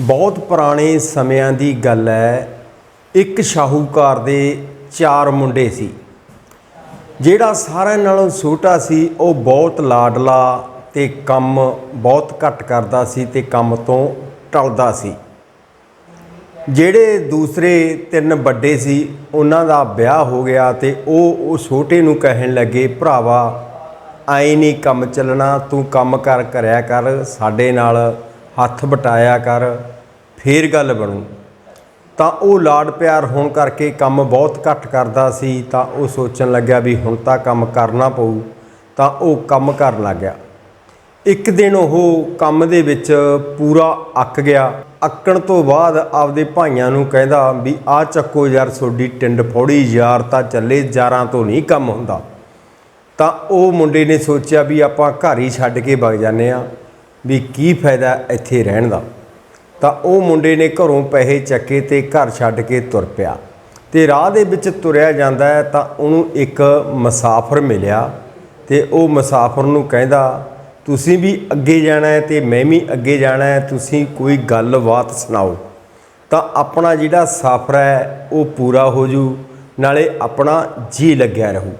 ਬਹੁਤ ਪੁਰਾਣੇ ਸਮਿਆਂ ਦੀ ਗੱਲ ਹੈ, ਇੱਕ ਸ਼ਾਹੂਕਾਰ ਦੇ ਚਾਰ ਮੁੰਡੇ ਸੀ। ਜਿਹੜਾ ਸਾਰਿਆਂ ਨਾਲੋਂ ਛੋਟਾ ਸੀ, ਉਹ ਬਹੁਤ ਲਾਡਲਾ ਤੇ ਕੰਮ ਬਹੁਤ ਘੱਟ ਕਰਦਾ ਸੀ ਤੇ ਕੰਮ ਤੋਂ ਟਲਦਾ ਸੀ। ਜਿਹੜੇ ਦੂਸਰੇ ਤਿੰਨ ਵੱਡੇ ਸੀ, ਉਹਨਾਂ ਦਾ ਵਿਆਹ ਹੋ ਗਿਆ ਤੇ ਉਹ ਉਹ ਛੋਟੇ ਨੂੰ ਕਹਿਣ ਲੱਗੇ, ਭਰਾਵਾ ਆਈ ਨਹੀਂ ਕੰਮ ਚੱਲਣਾ, ਤੂੰ ਕੰਮ ਕਰ, ਕਰਿਆ ਕਰ, ਸਾਡੇ ਨਾਲ ਹੱਥ ਬਟਾਇਆ ਕਰ, ਫੇਰ ਗੱਲ ਬਣੂ। ਤਾਂ ਉਹ ਲਾਡ ਪਿਆਰ ਹੋਣ ਕਰਕੇ ਕੰਮ ਬਹੁਤ ਘੱਟ ਕਰਦਾ ਸੀ, ਤਾਂ ਉਹ ਸੋਚਣ ਲੱਗਿਆ ਵੀ ਹੁਣ ਤਾਂ ਕੰਮ ਕਰਨਾ ਪਊ, ਤਾਂ ਉਹ ਕੰਮ ਕਰਨ ਲੱਗ ਗਿਆ। ਇੱਕ ਦਿਨ ਉਹ ਕੰਮ ਦੇ ਵਿੱਚ ਪੂਰਾ ਅੱਕ ਗਿਆ। ਅੱਕਣ ਤੋਂ ਬਾਅਦ ਆਪਦੇ ਭਾਈਆਂ ਨੂੰ ਕਹਿੰਦਾ ਵੀ ਆ ਚੱਕੋ ਯਾਰ ਤੁਹਾਡੀ ਟਿੰਡ ਫੋੜੀ, ਯਾਰ ਤਾਂ ਚੱਲੇ, ਯਾਰਾਂ ਤੋਂ ਨਹੀਂ ਕੰਮ ਹੁੰਦਾ। ਤਾਂ ਉਹ ਮੁੰਡੇ ਨੇ ਸੋਚਿਆ ਵੀ ਆਪਾਂ ਘਰ ਹੀ ਛੱਡ ਕੇ ਵਗ ਜਾਂਦੇ ਆ ਵੀ ਕੀ ਫਾਇਦਾ ਇੱਥੇ ਰਹਿਣ ਦਾ? ਤਾਂ ਉਹ ਮੁੰਡੇ ਨੇ ਘਰੋਂ ਪੈਸੇ ਚੱਕੇ ਤੇ ਘਰ ਛੱਡ ਕੇ ਤੁਰ ਪਿਆ। ਤੇ ਰਾਹ ਦੇ ਵਿੱਚ ਤੁਰਿਆ ਜਾਂਦਾ ਹੈ ਤਾਂ ਉਹਨੂੰ ਇੱਕ ਮੁਸਾਫਰ ਮਿਲਿਆ ਤੇ ਉਹ ਮੁਸਾਫਰ ਨੂੰ ਕਹਿੰਦਾ, ਤੁਸੀਂ ਵੀ ਅੱਗੇ ਜਾਣਾ ਹੈ ਤੇ ਮੈਂ ਵੀ ਅੱਗੇ ਜਾਣਾ ਹੈ, ਤੁਸੀਂ ਕੋਈ ਗੱਲਬਾਤ ਸੁਣਾਓ। ਤਾਂ ਆਪਣਾ ਜਿਹੜਾ ਸਫ਼ਰ ਹੈ, ਉਹ ਪੂਰਾ ਹੋ ਜੂ, ਨਾਲੇ ਆਪਣਾ ਜੀ ਲੱਗਿਆ ਰਹੂ।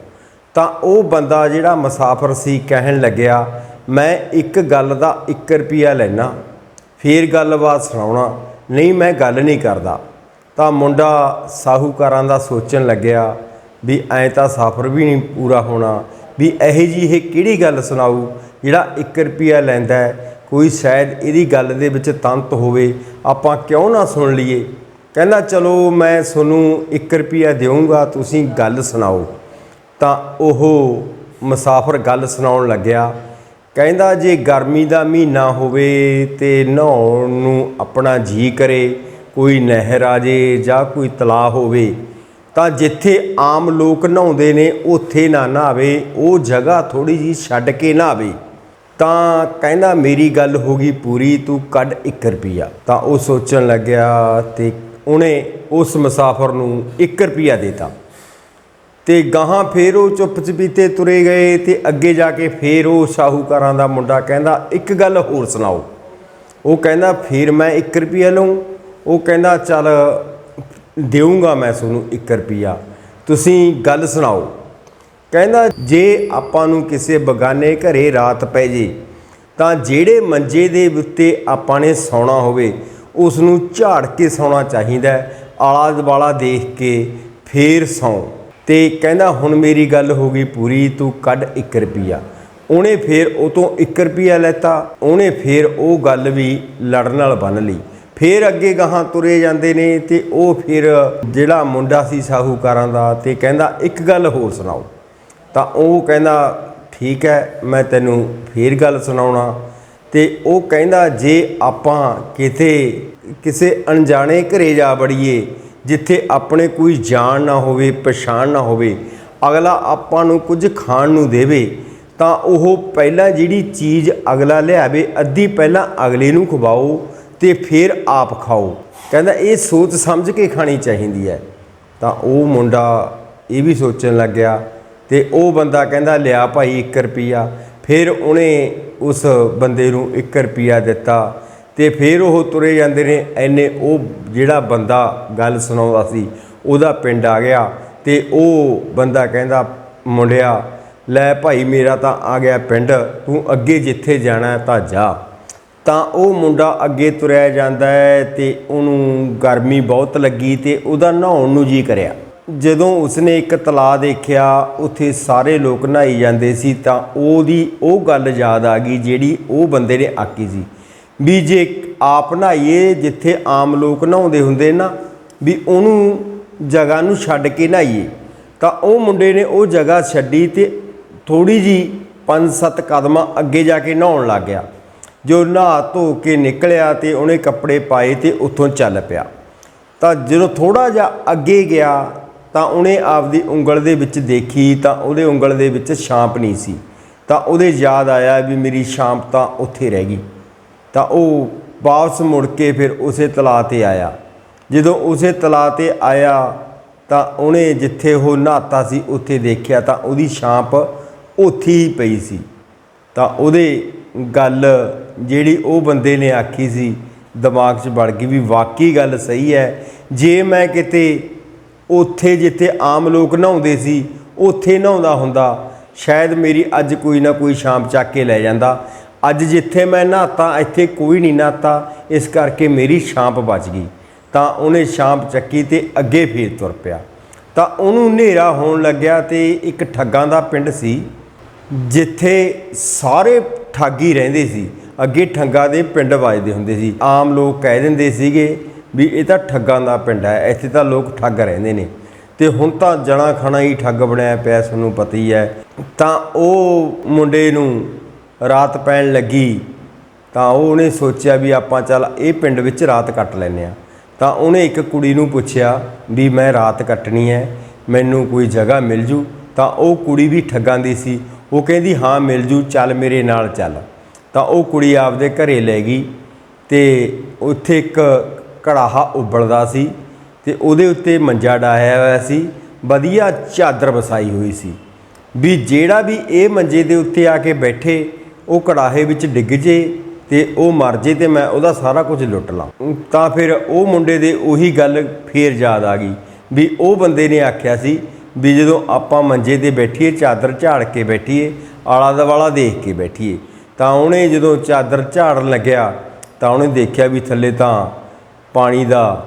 ਤਾਂ ਉਹ ਬੰਦਾ ਜਿਹੜਾ ਮੁਸਾਫਰ ਸੀ, ਕਹਿਣ ਲੱਗਿਆ ਮੈਂ ਇੱਕ ਗੱਲ ਦਾ 1 ਰੁਪਿਆ ਲੈਣਾ ਫੇਰ ਗੱਲਬਾਤ ਸੁਣਾਉਣਾ, ਨਹੀਂ ਮੈਂ ਗੱਲ ਨਹੀਂ ਕਰਦਾ। ਤਾਂ ਮੁੰਡਾ ਸਾਹੂਕਾਰਾਂ ਦਾ ਸੋਚਣ ਲੱਗਿਆ ਵੀ ਐਂ ਤਾਂ ਸਫ਼ਰ ਵੀ ਨਹੀਂ ਪੂਰਾ ਹੋਣਾ, ਵੀ ਇਹੋ ਜੀ ਇਹ ਕਿਹੜੀ ਗੱਲ ਸੁਣਾਊ ਜਿਹੜਾ 1 ਰੁਪਿਆ ਲੈਂਦਾ ਹੈ, ਕੋਈ ਸ਼ਾਇਦ ਇਹਦੀ ਗੱਲ ਦੇ ਵਿੱਚ ਤੰਤ ਹੋਵੇ, ਆਪਾਂ ਕਿਉਂ ਨਾ ਸੁਣ ਲਈਏ? ਕਹਿੰਦਾ, ਚਲੋ ਮੈਂ ਤੁਹਾਨੂੰ 1 ਰੁਪਿਆ ਦੇਵਾਂਗਾ ਤੁਸੀਂ ਗੱਲ ਸੁਣਾਓ। ਤਾਂ ਉਹ ਮੁਸਾਫਰ ਗੱਲ ਸੁਣਾਉਣ ਲੱਗਿਆ। ਕਹਿੰਦਾ ਜੇ ਗਰਮੀ ਦਾ ਮਹੀਨਾ ਹੋਵੇ ਤੇ ਨਹਾਉਣ ਨੂੰ ਆਪਣਾ ਜੀ ਕਰੇ, ਕੋਈ ਨਹਿਰ ਆ ਜੇ ਜਾਂ ਕੋਈ ਤਲਾਅ ਹੋਵੇ, ਤਾਂ ਜਿੱਥੇ ਆਮ ਲੋਕ ਨਹਾਉਂਦੇ ਨੇ ਉੱਥੇ ਨਾ ਨਹਾਵੇ, ਉਹ ਜਗ੍ਹਾ ਥੋੜੀ ਜੀ ਛੱਡ ਕੇ ਨਹਾਵੇ। ਤਾਂ ਕਹਿੰਦਾ ਮੇਰੀ ਗੱਲ ਹੋ ਗਈ ਪੂਰੀ, ਤੂੰ ਕੱਢ 1 ਰੁਪਿਆ ਤਾਂ ਉਹ ਸੋਚਣ ਲੱਗਿਆ ਤੇ ਉਹਨੇ ਉਸ ਮੁਸਾਫਰ ਨੂੰ 1 ਰੁਪਿਆ ਦਿੱਤਾ। ਤੇ ਗਾਹਾਂ ਫੇਰ ਉਹ ਚੁੱਪ ਚਪੀਤੇ ਤੁਰੇ ਗਏ ਤੇ ਅੱਗੇ ਜਾ ਕੇ ਫੇਰ ਉਹ ਸ਼ਾਹੂਕਾਰਾਂ ਦਾ ਮੁੰਡਾ ਕਹਿੰਦਾ, ਇੱਕ ਗੱਲ ਹੋਰ ਸੁਣਾਓ। ਉਹ ਕਹਿੰਦਾ, ਫੇਰ ਮੈਂ 1 ਰੁਪਿਆ ਲਵਾਂ ਉਹ ਕਹਿੰਦਾ, ਚੱਲ ਦੇਵਾਂਗਾ ਮੈਂ ਤੁਹਾਨੂੰ 1 ਰੁਪਿਆ ਤੁਸੀਂ ਗੱਲ ਸੁਣਾਓ। ਕਹਿੰਦਾ, ਜੇ ਆਪਾਂ ਨੂੰ ਕਿਸੇ ਬਗਾਨੇ ਘਰੇ ਰਾਤ ਪੈ ਜੇ, ਤਾਂ ਜਿਹੜੇ ਮੰਜੇ ਦੇ ਉੱਤੇ ਆਪਾਂ ਨੇ ਸੌਣਾ ਹੋਵੇ, ਉਸ ਨੂੰ ਝਾੜ ਕੇ ਸੌਣਾ ਚਾਹੀਦਾ ਆਲਾ ਦੁਆਲਾ ਦੇਖ ਕੇ ਫੇਰ ਸੌਂ। ਤੇ ਕਹਿੰਦਾ, ਹੁਣ ਮੇਰੀ ਗੱਲ ਹੋ ਗਈ ਪੂਰੀ, ਤੂੰ ਕੱਢ 1 ਰੁਪਿਆ ਉਹਨੇ ਫੇਰ ਉਹ ਤੋਂ 1 ਰੁਪਿਆ ਲੈਤਾ। ਉਹਨੇ ਫੇਰ ਉਹ ਗੱਲ ਵੀ ਲੜਨ ਨਾਲ ਬੰਨ ਲਈ। ਫੇਰ ਅੱਗੇ ਗਾਹਾਂ ਤੁਰੇ ਜਾਂਦੇ ਨੇ ਤੇ ਉਹ ਫਿਰ ਜਿਹੜਾ ਮੁੰਡਾ ਸੀ ਸਾਹੂਕਾਰਾਂ ਦਾ ਤੇ ਕਹਿੰਦਾ, ਇੱਕ ਗੱਲ ਹੋਰ ਸੁਣਾਓ। ਤਾਂ ਉਹ ਕਹਿੰਦਾ, ਠੀਕ ਹੈ, ਮੈਂ ਤੈਨੂੰ ਫੇਰ ਗੱਲ ਸੁਣਾਉਣਾ। ਤੇ ਉਹ ਕਹਿੰਦਾ, ਜੇ ਆਪਾਂ ਕਿਤੇ, ਕਿਸੇ ਅਣਜਾਣੇ ਘਰੇ ਜਾ ਬੜੀਏ ਜਿੱਥੇ ਆਪਣੇ ਕੋਈ ਜਾਣ ਨਾ ਹੋਵੇ, ਪਛਾਣ ਨਾ ਹੋਵੇ, ਅਗਲਾ ਆਪਾਂ ਨੂੰ ਕੁਝ ਖਾਣ ਨੂੰ ਦੇਵੇ, ਤਾਂ ਉਹ ਪਹਿਲਾਂ ਜਿਹੜੀ ਚੀਜ਼ ਅਗਲਾ ਲਿਆਵੇ, ਅੱਧੀ ਪਹਿਲਾਂ ਅਗਲੇ ਨੂੰ ਖਵਾਓ ਤੇ ਫਿਰ ਆਪ ਖਾਓ। ਕਹਿੰਦਾ ਇਹ ਸੋਚ ਸਮਝ ਕੇ ਖਾਣੀ ਚਾਹੀਦੀ ਹੈ। ਤਾਂ ਉਹ ਮੁੰਡਾ ਇਹ ਵੀ ਸੋਚਣ ਲੱਗਿਆ ਤੇ ਉਹ ਬੰਦਾ ਕਹਿੰਦਾ, ਲਿਆ ਭਾਈ 1 ਰੁਪਿਆ ਫਿਰ ਉਹਨੇ ਉਸ ਬੰਦੇ ਨੂੰ 1 ਰੁਪਿਆ ਦਿੱਤਾ। ਤੇ ਫਿਰ ਉਹ ਤੁਰੇ ਜਾਂਦੇ ਨੇ, ਐਨੇ ਉਹ ਜਿਹੜਾ ਬੰਦਾ ਗੱਲ ਸੁਣਾਉਂਦਾ ਸੀ, ਉਹਦਾ ਪਿੰਡ ਆ ਗਿਆ ਤੇ ਉਹ ਬੰਦਾ ਕਹਿੰਦਾ, ਮੁੰਡਿਆ, ਲੈ ਭਾਈ ਮੇਰਾ ਤਾਂ ਆ ਗਿਆ ਪਿੰਡ, ਤੂੰ ਅੱਗੇ ਜਿੱਥੇ ਜਾਣਾ ਤਾਂ ਜਾ। ਤਾਂ ਉਹ ਮੁੰਡਾ ਅੱਗੇ ਤੁਰਿਆ ਜਾਂਦਾ ਹੈ ਤੇ ਉਹਨੂੰ ਗਰਮੀ ਬਹੁਤ ਲੱਗੀ ਤੇ ਉਹਦਾ ਨਹਾਉਣ ਨੂੰ ਜੀ ਕਰਿਆ। ਜਦੋਂ ਉਸਨੇ ਇੱਕ ਤਲਾ ਦੇਖਿਆ, ਉੱਥੇ ਸਾਰੇ ਲੋਕ ਨਹਾਈ ਜਾਂਦੇ ਸੀ ਤਾਂ ਉਹਦੀ ਉਹ ਗੱਲ ਯਾਦ ਆ ਗਈ ਜਿਹੜੀ ਉਹ ਬੰਦੇ ਨੇ ਆਕੀ ਸੀ। ਵੀ ਜੇ ਆਪ ਨਹਾਈਏ, ਜਿੱਥੇ ਆਮ ਲੋਕ ਨਹਾਉਂਦੇ ਹੁੰਦੇ ਨਾ, ਵੀ ਉਹਨੂੰ ਜਗ੍ਹਾ ਨੂੰ ਛੱਡ ਕੇ ਨਹਾਈਏ, ਤਾਂ ਉਹ ਮੁੰਡੇ ਨੇ ਉਹ ਜਗ੍ਹਾ ਛੱਡੀ ਤੇ ਥੋੜੀ ਜੀ 5-7 ਕਦਮਾਂ ਅੱਗੇ ਜਾ ਕੇ ਨਹਾਉਣ ਲੱਗ ਗਿਆ। ਜੋ ਨਹਾ ਧੋ ਕੇ ਨਿਕਲਿਆ ਤੇ ਉਹਨੇ ਕੱਪੜੇ ਪਾਏ ਤੇ ਉੱਥੋਂ ਚੱਲ ਪਿਆ। ਤਾਂ ਜਦੋਂ ਥੋੜਾ ਜਿਹਾ ਅੱਗੇ ਗਿਆ, ਤਾਂ ਉਹਨੇ ਆਪਦੀ ਉਂਗਲ ਦੇ ਵਿੱਚ ਦੇਖੀ, ਤਾਂ ਉਹਦੇ ਉਂਗਲ ਦੇ ਵਿੱਚ ਛਾਂਪ ਨਹੀਂ ਸੀ। ਤਾਂ ਉਹਦੇ ਯਾਦ ਆਇਆ ਵੀ ਮੇਰੀ ਛਾਂਪ ਤਾਂ ਉੱਥੇ ਰਹਿ ਗਈ। ਤਾਂ ਉਹ ਵਾਪਸ ਮੁੜ ਕੇ ਫਿਰ ਉਸੇ ਤਲਾਅ ਤੇ ਆਇਆ। ਜਦੋਂ ਉਸੇ ਤਲਾਅ ਤੇ ਆਇਆ ਤਾਂ ਉਹਨੇ ਜਿੱਥੇ ਉਹ ਨਹਾਤਾ ਸੀ, ਉੱਥੇ ਦੇਖਿਆ ਤਾਂ ਉਹਦੀ ਛਾਂਪ ਉੱਥੇ ਹੀ ਪਈ ਸੀ। ਤਾਂ ਉਹਦੇ ਗੱਲ ਜਿਹੜੀ ਉਹ ਬੰਦੇ ਨੇ ਆਖੀ ਸੀ, ਦਿਮਾਗ 'ਚ ਵੜ ਗਈ ਵੀ ਵਾਕਈ ਗੱਲ ਸਹੀ ਹੈ। ਜੇ ਮੈਂ ਕਿਤੇ ਉੱਥੇ ਜਿੱਥੇ ਆਮ ਲੋਕ ਨਹਾਉਂਦੇ ਸੀ, ਉੱਥੇ ਨਹਾਉਂਦਾ ਹੁੰਦਾ, ਸ਼ਾਇਦ ਮੇਰੀ ਅੱਜ ਕੋਈ ਨਾ ਕੋਈ ਸ਼ਾਮ ਚੱਕ ਕੇ ਲੈ ਜਾਂਦਾ। ਅੱਜ ਜਿੱਥੇ ਮੈਂ ਨਹਾਤਾ, ਇੱਥੇ ਕੋਈ ਨਹੀਂ ਨਹਾਤਾ, ਇਸ ਕਰਕੇ ਮੇਰੀ ਛਾਂਪ ਬਚ ਗਈ। ਤਾਂ ਉਹਨੇ ਛਾਂਪ ਚੱਕੀ ਤੇ ਅੱਗੇ ਫੇਰ ਤੁਰ ਪਿਆ। ਤਾਂ ਉਹਨੂੰ ਹਨੇਰਾ ਹੋਣ ਲੱਗਿਆ ਤੇ ਇੱਕ ਠੱਗਾਂ ਦਾ ਪਿੰਡ ਸੀ, ਜਿੱਥੇ ਸਾਰੇ ਠੱਗ ਹੀ ਰਹਿੰਦੇ ਸੀ। ਅੱਗੇ ਠੱਗਾਂ ਦੇ ਪਿੰਡ ਵੱਜਦੇ ਹੁੰਦੇ ਸੀ। ਆਮ ਲੋਕ ਕਹਿ ਦਿੰਦੇ ਸੀਗੇ ਵੀ ਇਹ ਤਾਂ ਠੱਗਾਂ ਦਾ ਪਿੰਡ ਹੈ, ਇੱਥੇ ਤਾਂ ਲੋਕ ਠੱਗ ਰਹਿੰਦੇ ਨੇ। ਤੇ ਹੁਣ ਤਾਂ ਜਣਾ ਖਣਾ ਹੀ ਠੱਗ ਬਣਿਆ ਪਿਆ, ਤੁਹਾਨੂੰ ਪਤਾ ਹੀ ਹੈ। ਤਾਂ ਉਹ ਮੁੰਡੇ ਨੂੰ ਰਾਤ ਪੈਣ ਲੱਗੀ, ਤਾਂ ਉਹ ਉਹਨੇ ਸੋਚਿਆ ਵੀ ਆਪਾਂ ਚੱਲ ਇਹ ਪਿੰਡ ਵਿੱਚ ਰਾਤ ਕੱਟ ਲੈਨੇ ਆ ਤਾਂ ਉਹਨੇ ਇੱਕ ਕੁੜੀ ਨੂੰ ਪੁੱਛਿਆ ਵੀ ਮੈਂ ਰਾਤ ਕੱਟਣੀ ਹੈ, ਮੈਨੂੰ ਕੋਈ ਜਗ੍ਹਾ ਮਿਲ ਜੂ? ਤਾਂ ਉਹ ਕੁੜੀ ਵੀ ਠੱਗਾਂ ਦੀ ਸੀ। ਉਹ ਕਹਿੰਦੀ, ਹਾਂ, ਮਿਲ ਜੂ, ਚੱਲ ਮੇਰੇ ਨਾਲ ਚੱਲ। ਤਾਂ ਉਹ ਕੁੜੀ ਆਪਦੇ ਘਰੇ ਲੈ ਗਈ ਤੇ ਉੱਥੇ ਇੱਕ ਕੜਾਹਾ ਉਬਲਦਾ ਸੀ ਤੇ ਉਹਦੇ ਉੱਤੇ ਮੰਜਾ ਡਾਇਆ ਹੋਇਆ ਸੀ। ਵਧੀਆ ਚਾਦਰ ਵਸਾਈ ਹੋਈ ਸੀ। ਵੀ ਜਿਹੜਾ ਵੀ ਇਹ ਮੰਜੇ ਦੇ ਉੱਤੇ ਆ ਕੇ ਬੈਠੇ ਉਹ ਕੜਾਹੇ ਵਿੱਚ ਡਿੱਗ ਜੇ ਤੇ ਉਹ ਮਰ ਜੇ ਤੇ ਮੈਂ ਉਹਦਾ ਸਾਰਾ ਕੁਝ ਲੁੱਟ ਲਾਂ। ਤਾਂ ਫਿਰ ਉਹ ਮੁੰਡੇ ਦੇ ਉਹੀ ਗੱਲ ਫੇਰ ਯਾਦ ਆ ਗਈ ਵੀ ਉਹ ਬੰਦੇ ਨੇ ਆਖਿਆ ਸੀ ਵੀ ਜਦੋਂ ਆਪਾਂ ਮੰਜੇ ਤੇ ਬੈਠੀਏ, ਚਾਦਰ ਝਾੜ ਕੇ ਬੈਠੀਏ, ਆਲਾ ਦਵਾਲਾ ਦੇਖ ਕੇ ਬੈਠੀਏ, ਤਾਂ ਉਹਨੇ ਜਦੋਂ ਚਾਦਰ ਝਾੜਨ ਲੱਗਿਆ, ਤਾਂ ਉਹਨੇ ਦੇਖਿਆ ਵੀ ਥੱਲੇ ਤਾਂ ਪਾਣੀ ਦਾ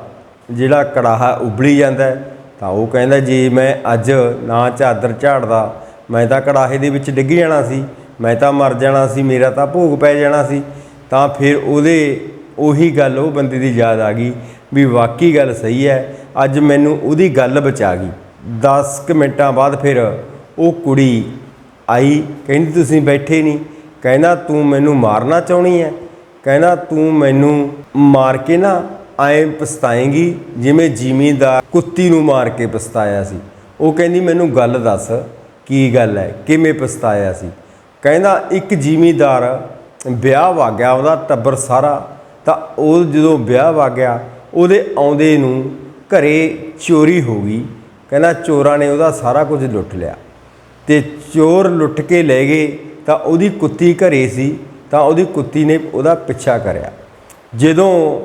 ਜਿਹੜਾ ਕੜਾਹਾ ਉਬਲੀ ਜਾਂਦਾ ਤਾਂ ਉਹ ਕਹਿੰਦਾ, ਜੇ ਮੈਂ ਅੱਜ ਨਾ ਚਾਦਰ ਝਾੜਦਾ, ਮੈਂ ਤਾਂ ਕੜਾਹੇ ਦੇ ਵਿੱਚ ਡਿੱਗ ਜਾਣਾ ਸੀ। ਮੈਂ ਤਾਂ ਮਰ ਜਾਣਾ ਸੀ, ਮੇਰਾ ਤਾਂ ਭੋਗ ਪੈ ਜਾਣਾ ਸੀ, ਤਾਂ ਫਿਰ ਉਹਦੇ ਉਹੀ ਗੱਲ ਉਹ ਬੰਦੇ ਦੀ ਯਾਦ ਆ ਗਈ ਵੀ ਵਾਕਈ ਗੱਲ ਸਹੀ ਹੈ, ਅੱਜ ਮੈਨੂੰ ਉਹਦੀ ਗੱਲ ਬਚਾ ਗਈ। 10 ਕੁ ਮਿੰਟਾਂ ਬਾਅਦ ਫਿਰ ਉਹ ਕੁੜੀ ਆਈ, ਕਹਿੰਦੀ ਤੁਸੀਂ ਬੈਠੇ ਨਹੀਂ, ਕਹਿੰਦਾ ਤੂੰ ਮੈਨੂੰ ਮਾਰਨਾ ਚਾਹਣੀ ਹੈ, ਕਹਿੰਦਾ ਤੂੰ ਮੈਨੂੰ ਮਾਰ ਕੇ ਨਾ ਐਂ ਪਛਤਾਏਂਗੀ ਜਿਵੇਂ ਜ਼ਿਮੀਂਦਾਰ ਕੁੱਤੀ ਨੂੰ ਮਾਰ ਕੇ ਪਛਤਾਇਆ ਸੀ। ਉਹ ਕਹਿੰਦੀ ਮੈਨੂੰ ਗੱਲ ਦੱਸ, ਕੀ ਗੱਲ ਹੈ, ਕਿਵੇਂ ਪਛਤਾਇਆ ਸੀ? ਕਹਿੰਦਾ ਇੱਕ ਜ਼ਿਮੀਦਾਰ ਵਿਆਹ ਵਾ ਗਿਆ ਉਹਦਾ ਟੱਬਰ ਸਾਰਾ, ਤਾਂ ਉਹ ਜਦੋਂ ਵਿਆਹ ਵਾ ਗਿਆ ਉਹਦੇ ਆਉਂਦੇ ਨੂੰ ਘਰੇ ਚੋਰੀ ਹੋ ਗਈ। ਕਹਿੰਦਾ ਚੋਰਾਂ ਨੇ ਉਹਦਾ ਸਾਰਾ ਕੁਝ ਲੁੱਟ ਲਿਆ। ਤੇ ਚੋਰ ਲੁੱਟ ਕੇ ਲੈ ਗਏ, ਤਾਂ ਉਹਦੀ ਕੁੱਤੀ ਘਰੇ ਸੀ, ਤਾਂ ਉਹਦੀ ਕੁੱਤੀ ਨੇ ਉਹਦਾ ਪਿੱਛਾ ਕਰਿਆ। ਜਦੋਂ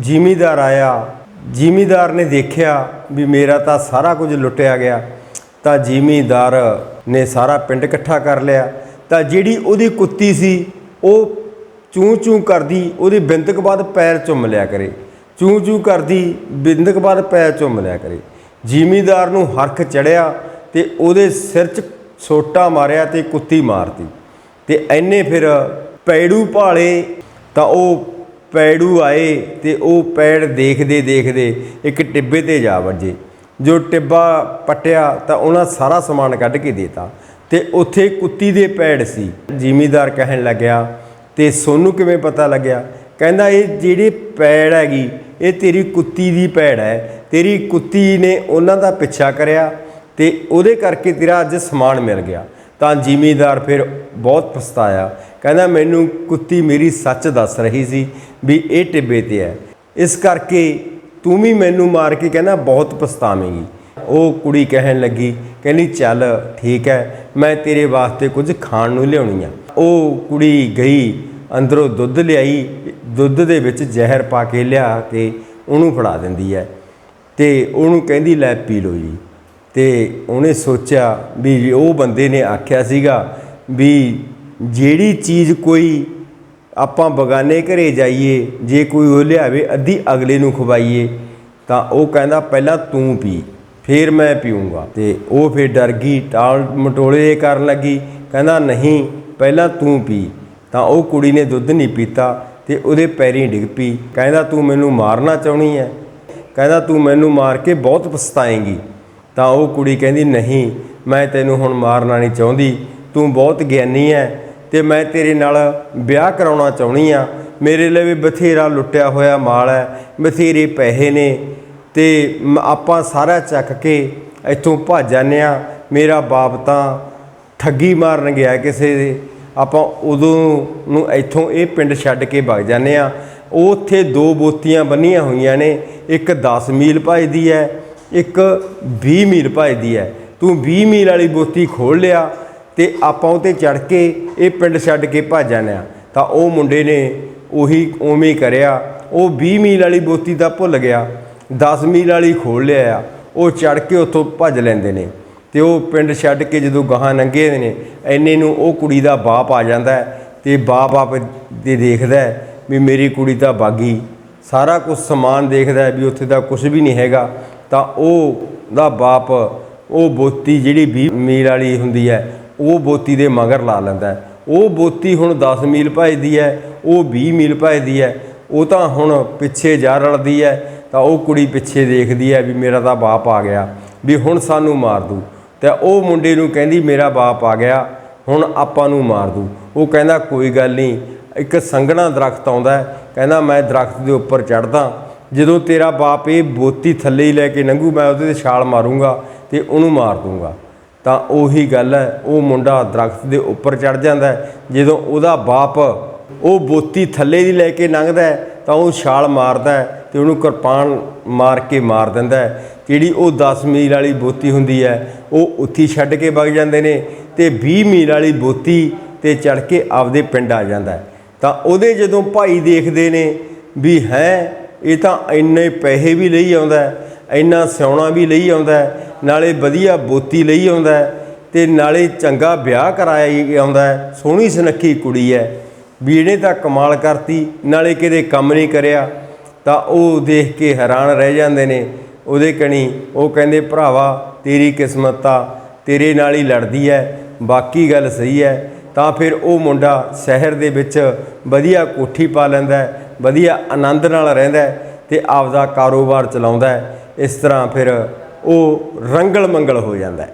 ਜ਼ਿਮੀਦਾਰ ਆਇਆ, ਜ਼ਿਮੀਦਾਰ ਨੇ ਦੇਖਿਆ ਵੀ ਮੇਰਾ ਤਾਂ ਸਾਰਾ ਕੁਝ ਲੁੱਟਿਆ ਗਿਆ, ਤਾਂ ਜ਼ਿਮੀਦਾਰ ਨੇ ਸਾਰਾ ਪਿੰਡ ਇਕੱਠਾ ਕਰ ਲਿਆ। ਤਾਂ ਜਿਹੜੀ ਉਹਦੀ ਕੁੱਤੀ ਸੀ, ਉਹ ਚੂੰ ਚੂੰ ਕਰਦੀ, ਉਹਦੀ ਬਿੰਦਕ ਬਾਅਦ ਪੈਰ ਚੁੰਮ ਲਿਆ ਕਰੇ। ਚੂੰ ਚੂੰ ਕਰਦੀ, ਬਿੰਦਕ ਬਾਅਦ ਪੈਰ ਚੁੰਮ ਲਿਆ ਕਰੇ। ਜ਼ਿਮੀਦਾਰ ਨੂੰ ਹਰਖ ਚੜਿਆ ਤੇ ਉਹਦੇ ਸਿਰ 'ਚ ਸੋਟਾ ਮਾਰਿਆ ਤੇ ਕੁੱਤੀ ਮਾਰਤੀ। ਤੇ ਐਨੇ ਫਿਰ ਪੈੜੂ ਭਾਲੇ ਤਾਂ ਉਹ ਪੈੜੂ ਆਏ ਤੇ ਉਹ ਪੈੜ ਦੇਖਦੇ ਦੇਖਦੇ ਇੱਕ ਟਿੱਬੇ ਤੇ ਜਾ ਵੱਜੇ। ਜੋ ਟਿੱਬਾ ਪਟਿਆ ਤਾਂ ਉਹਨਾਂ ਸਾਰਾ ਸਮਾਨ ਕੱਢ ਕੇ ਦੇਤਾ। ਤੇ ਉੱਥੇ ਕੁੱਤੀ ਦੇ ਪੈੜ ਸੀ। ਜ਼ਿਮੀਦਾਰ ਕਹਿਣ ਲੱਗਿਆ, ਤੇ ਸੋਨੂੰ ਕਿਵੇਂ ਪਤਾ ਲੱਗਿਆ? ਕਹਿੰਦਾ, ਇਹ ਜਿਹੜੇ ਪੈੜ ਹੈਗੀ, ਇਹ ਤੇਰੀ ਕੁੱਤੀ ਦੀ ਪੈੜ ਹੈ। ਤੇਰੀ ਕੁੱਤੀ ਨੇ ਉਹਨਾਂ ਦਾ ਪਿੱਛਾ ਕਰਿਆ ਤੇ ਉਹਦੇ ਕਰਕੇ ਤੇਰਾ ਅੱਜ ਸਮਾਨ ਮਿਲ ਗਿਆ। ਤਾਂ ਜ਼ਿਮੀਦਾਰ ਫਿਰ ਬਹੁਤ ਪਛਤਾਇਆ। ਕਹਿੰਦਾ, ਮੈਨੂੰ ਕੁੱਤੀ ਮੇਰੀ ਸੱਚ ਦੱਸ ਰਹੀ ਸੀ ਵੀ ਇਹ ਟਿੱਬੇ ਤੇ ਹੈ। ਇਸ ਕਰਕੇ ਤੂੰ ਵੀ ਮੈਨੂੰ ਮਾਰ ਕੇ ਕਹਿੰਦਾ, ਬਹੁਤ ਪਛਤਾਵੇਂਗੀ। ਉਹ ਕੁੜੀ ਕਹਿਣ ਲੱਗੀ, ਕਹਿੰਦੀ, ਚੱਲ ਠੀਕ ਹੈ, ਮੈਂ ਤੇਰੇ ਵਾਸਤੇ ਕੁਝ ਖਾਣ ਨੂੰ ਲਿਆਉਣੀ ਆ। ਉਹ ਕੁੜੀ ਗਈ, ਅੰਦਰੋਂ ਦੁੱਧ ਲਿਆਈ, ਦੁੱਧ ਦੇ ਵਿੱਚ ਜ਼ਹਿਰ ਪਾ ਕੇ ਲਿਆ ਕੇ ਉਹਨੂੰ ਫੜਾ ਦਿੰਦੀ ਹੈ। ਤੇ ਉਹਨੂੰ ਕਹਿੰਦੀ, ਲੈ ਪੀ ਲਓ ਜੀ। ਤੇ ਉਹਨੇ ਸੋਚਿਆ ਵੀ ਉਹ ਬੰਦੇ ਨੇ ਆਖਿਆ ਸੀਗਾ ਵੀ ਜਿਹੜੀ ਚੀਜ਼ ਕੋਈ ਆਪਾਂ ਬਗਾਨੇ ਘਰੇ ਜਾਈਏ, ਜੇ ਕੋਈ ਉਹ ਲਿਆਵੇ, ਅੱਧੀ ਅਗਲੇ ਨੂੰ ਖਵਾਈਏ, ਤਾਂ ਉਹ ਕਹਿੰਦਾ, ਪਹਿਲਾਂ ਤੂੰ ਪੀ। ਫਿਰ ਮੈਂ ਪੀਊਂਗਾ। ਤੇ ਉਹ ਫਿਰ ਡਰ ਗਈ, ਟਾਲ ਮਟੋਲੇ ਕਰਨ ਲੱਗੀ। ਕਹਿੰਦਾ, ਨਹੀਂ, ਪਹਿਲਾਂ ਤੂੰ ਪੀ। ਤਾਂ ਉਹ ਕੁੜੀ ਨੇ ਦੁੱਧ ਨਹੀਂ ਪੀਤਾ ਤੇ ਉਹਦੇ ਪੈਰੀਂ ਡਿੱਗ ਪਈ। ਕਹਿੰਦਾ, ਤੂੰ ਮੈਨੂੰ ਮਾਰਨਾ ਚਾਹਣੀ ਹੈ ਕਹਿੰਦਾ, ਤੂੰ ਮੈਨੂੰ ਮਾਰ ਕੇ ਬਹੁਤ ਪਛਤਾਏਂਗੀ। ਤਾਂ ਉਹ ਕੁੜੀ ਕਹਿੰਦੀ, ਨਹੀਂ, ਮੈਂ ਤੈਨੂੰ ਹੁਣ ਮਾਰਨਾ ਨਹੀਂ ਚਾਹੁੰਦੀ। ਤੂੰ ਬਹੁਤ ਗਿਆਨੀ ਹੈ ਤੇ ਮੈਂ ਤੇਰੇ ਨਾਲ ਵਿਆਹ ਕਰਾਉਣਾ ਚਾਹੁੰਦੀ ਆ। ਮੇਰੇ ਲਈ ਵੀ ਬਥੇਰਾ ਲੁੱਟਿਆ ਹੋਇਆ ਮਾਲ ਹੈ ਬਥੇਰੇ ਪੈਸੇ ਨੇ। ਤੇ ਮ- ਆਪਾਂ ਸਾਰਾ ਚੱਕ ਕੇ ਇੱਥੋਂ ਭੱਜ ਜਾਂਦੇ ਆ ਮੇਰਾ ਬਾਪ ਤਾਂ ਠੱਗੀ ਮਾਰਨ ਗਿਆ ਕਿਸੇ ਦੇ। ਆਪਾਂ ਉਦੋਂ ਨੂੰ ਇੱਥੋਂ ਇਹ ਪਿੰਡ ਛੱਡ ਕੇ ਭੱਜ ਜਾਂਦੇ ਆ ਉਹ ਉੱਥੇ ਦੋ ਬੋਤੀਆਂ ਬੰਨੀਆਂ ਹੋਈਆਂ ਨੇ। ਇੱਕ 10 ਮੀਲ ਭਜਦੀ ਹੈ, ਇੱਕ 20 ਮੀਲ ਭਜਦੀ ਹੈ। ਤੂੰ 20 ਮੀਲ ਵਾਲੀ ਬੋਤੀ ਖੋਲ ਲਿਆ ਤੇ ਆਪਾਂ ਉਹ ਤੇ ਚੜ ਕੇ ਇਹ ਪਿੰਡ ਛੱਡ ਕੇ ਭੱਜ ਜਾਂਦੇ ਆ ਤਾਂ ਉਹ ਮੁੰਡੇ ਨੇ ਉਹੀ ਉਵੇਂ ਕਰਿਆ। ਉਹ 20 ਮੀਲ ਵਾਲੀ ਬੋਤੀ ਤਾਂ ਭੁੱਲ ਗਿਆ। 10 ਮੀਲ ਵਾਲੀ ਖੋਲ ਲਿਆ ਆ, ਉਹ ਚੜ ਕੇ ਉੱਥੋਂ ਭੱਜ ਲੈਂਦੇ ਨੇ। ਤੇ ਉਹ ਪਿੰਡ ਛੱਡ ਕੇ ਜਦੋਂ ਗਾਹਾਂ ਲੰਘੇ ਨੇ ਐਨੇ ਨੂੰ ਉਹ ਕੁੜੀ ਦਾ ਬਾਪ ਆ ਜਾਂਦਾ ਹੈ ਤੇ ਬਾਪ ਆਪ ਦੇ ਦੇਖਦਾ ਵੀ ਮੇਰੀ ਕੁੜੀ ਤਾਂ ਬਾਗੀ। ਸਾਰਾ ਕੁਝ ਸਮਾਨ ਦੇਖਦਾ ਵੀ ਉੱਥੇ ਤਾਂ ਕੁਝ ਵੀ ਨਹੀਂ ਹੈਗਾ। ਤਾਂ ਉਹ ਦਾ ਬਾਪ, ਉਹ ਬੋਤੀ ਜਿਹੜੀ 20 ਮੀਲ ਵਾਲੀ ਹੁੰਦੀ ਹੈ, ਉਹ ਬੋਤੀ ਦੇ ਮਗਰ ਲਾ ਲੈਂਦਾ ਉਹ ਬੋਤੀ ਹੁਣ 10 ਮੀਲ ਭਜਦੀ ਹੈ, ਉਹ 20 ਮੀਲ ਭਜਦੀ ਹੈ। ਉਹ ਤਾਂ ਹੁਣ ਪਿੱਛੇ ਜਾ ਰਲਦੀ ਹੈ। ਤਾਂ ਉਹ ਕੁੜੀ ਪਿੱਛੇ ਦੇਖਦੀ ਹੈ ਵੀ ਮੇਰਾ ਤਾਂ ਬਾਪ ਆ ਗਿਆ, ਵੀ ਹੁਣ ਸਾਨੂੰ ਮਾਰ ਦੂ। ਤੇ ਉਹ ਮੁੰਡੇ ਨੂੰ ਕਹਿੰਦੀ, ਮੇਰਾ ਬਾਪ ਆ ਗਿਆ, ਹੁਣ ਆਪਾਂ ਨੂੰ ਮਾਰ ਦੂ। ਉਹ ਕਹਿੰਦਾ, ਕੋਈ ਗੱਲ ਨਹੀਂ, ਇੱਕ ਸੰਘਣਾ ਦਰਖਤ ਆਉਂਦਾ ਕਹਿੰਦਾ, ਮੈਂ ਦਰਖਤ ਦੇ ਉੱਪਰ ਚੜਦਾ ਜਦੋਂ ਤੇਰਾ ਬਾਪ ਇਹ ਬੋਤੀ ਥੱਲੇ ਹੀ ਲੈ ਕੇ ਲੰਘੂ ਮੈਂ ਉਹਦੇ ਤੇ ਛਾਲ ਮਾਰੂੰਗਾ ਤੇ ਉਹਨੂੰ ਮਾਰ ਦੂੰਗਾ। ਤਾਂ ਉਹੀ ਗੱਲ ਹੈ, ਉਹ ਮੁੰਡਾ ਦਰਖਤ ਦੇ ਉੱਪਰ ਚੜ ਜਾਂਦਾ ਜਦੋਂ ਉਹਦਾ ਬਾਪ ਉਹ ਬੋਤੀ ਥੱਲੇ ਦੀ ਲੈ ਕੇ ਲੰਘਦਾ ਤਾਂ ਉਹ ਛਾਲ ਮਾਰਦਾ ਤੇ ਉਹਨੂੰ ਕਿਰਪਾਨ ਮਾਰ ਕੇ ਮਾਰ ਦਿੰਦਾ ਹੈ। ਜਿਹੜੀ ਉਹ 10 ਮੀਲ ਵਾਲੀ ਬੋਤੀ ਹੁੰਦੀ ਹੈ, ਉਹ ਉੱਥੀ ਛੱਡ ਕੇ ਵਗ ਜਾਂਦੇ ਨੇ ਤੇ 20 ਮੀਲ ਵਾਲੀ ਬੋਤੀ ਤੇ ਚੜ ਕੇ ਆਪਦੇ ਪਿੰਡ ਆ ਜਾਂਦਾ ਤਾਂ ਉਹਦੇ ਜਦੋਂ ਭਾਈ ਦੇਖਦੇ ਨੇ ਵੀ ਹੈ, ਇਹ ਤਾਂ ਇੰਨੇ ਪੈਸੇ ਵੀ ਲਈ ਆਉਂਦਾ ਇੰਨਾ ਸਿਉਣਾ ਵੀ ਲਈ ਆਉਂਦਾ ਨਾਲੇ ਵਧੀਆ ਬੋਤੀ ਲਈ ਆਉਂਦਾ ਹੈ ਤੇ ਨਾਲੇ ਚੰਗਾ ਵਿਆਹ ਕਰਾਇਆ ਆਉਂਦਾ ਸੋਹਣੀ ਸੁਨੱਖੀ ਕੁੜੀ ਹੈ। ਵੀ ਇਹਨੇ ਤਾਂ ਕਮਾਲ ਕਰਤੀ, ਨਾਲੇ ਕਿਤੇ ਕੰਮ ਨਹੀਂ ਕਰਿਆ। ਤਾਂ ਉਹ ਦੇਖ ਕੇ ਹੈਰਾਨ ਰਹਿ ਜਾਂਦੇ ਨੇ। ਉਹਦੇ ਕਣੀ ਉਹ ਕਹਿੰਦੇ, ਭਰਾਵਾ, ਤੇਰੀ ਕਿਸਮਤ ਆ ਤੇਰੇ ਨਾਲ ਹੀ ਲੜਦੀ ਹੈ ਬਾਕੀ ਗੱਲ ਸਹੀ ਹੈ ਤਾਂ ਫਿਰ ਉਹ ਮੁੰਡਾ ਸ਼ਹਿਰ ਦੇ ਵਿੱਚ ਵਧੀਆ ਕੋਠੀ ਪਾ ਲੈਂਦਾ ਵਧੀਆ ਆਨੰਦ ਨਾਲ ਰਹਿੰਦਾ ਹੈ ਤੇ ਆਪਦਾ ਕਾਰੋਬਾਰ ਚਲਾਉਂਦਾ ਇਸ ਤਰ੍ਹਾਂ ਫਿਰ ਉਹ ਰੰਗਲ ਮੰਗਲ ਹੋ ਜਾਂਦਾ